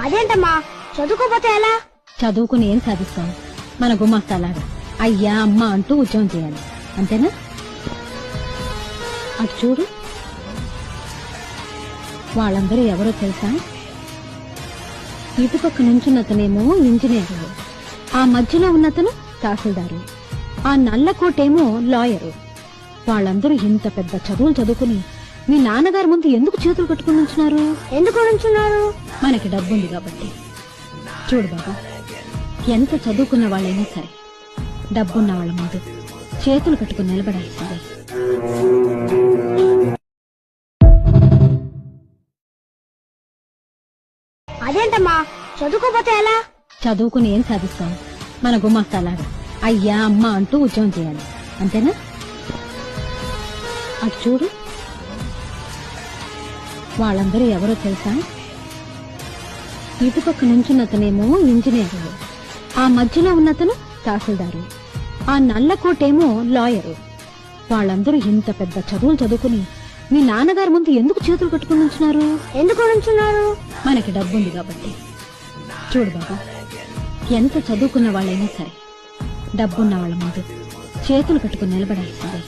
అదేంటమ్మా? చదువుకోపోతే ఎలా? చదువుకుని ఏం సాధిస్తాం? మన గుమాస్తాలాగా అయ్యా అమ్మ అంటూ ఉద్యోగం చేయాలి. అంతేనా? అటు చూడు. వాళ్ళందరూ ఎవరో తెలుసా? ఇటుపక్క నుంచున్నతనేమో ఇంజనీరు. ఆ మధ్యలో ఉన్నతను తహసీల్దారు. ఆ నల్ల కోటేమో లాయరు. వాళ్ళందరూ ఇంత పెద్ద చదువులు చదువుకుని మీ నాన్నగారి ముందు ఎందుకు చేతులు కట్టుకుని ఉంచున్నారు ఎందుకు నుంచున్నారు? మనకి డబ్బుంది కాబట్టి. చూడు బాబా ఎంత చదువుకున్న వాళ్ళైనా సరే డబ్బున్న వాళ్ళ ముందు చేతులు కట్టుకుని నిలబడాల్సిందే. అదేంటమ్మా? చదువుకోపోతే ఎలా? చదువుకుని ఏం సాధిస్తాం? మన గుమాస్తాలాగా. అయ్యా అమ్మ అంటూ ఉద్యోగం చేయాలి. అంతేనా? అటు చూడు. వాళ్ళందరూ ఎవరో తెలుసా? ఇటుపక్క నుంచున్నతనేమో ఇంజనీరు. ఆ మధ్యలో ఉన్నతను తహసీల్దారు. ఆ నల్ల కోటేమో లాయరు. వాళ్ళందరూ ఇంత పెద్ద చదువులు చదువుకుని మీ నాన్నగారి ముందు ఎందుకు చేతులు కట్టుకుని ఉంచున్నారు? ఎందుకు నుంచున్నారు మనకి డబ్బుంది కాబట్టి. చూడు బాబా ఎంత చదువుకున్న వాళ్ళైనా సరే డబ్బున్న వాళ్ళ ముందు చేతులు కట్టుకుని నిలబడాల్సిందే.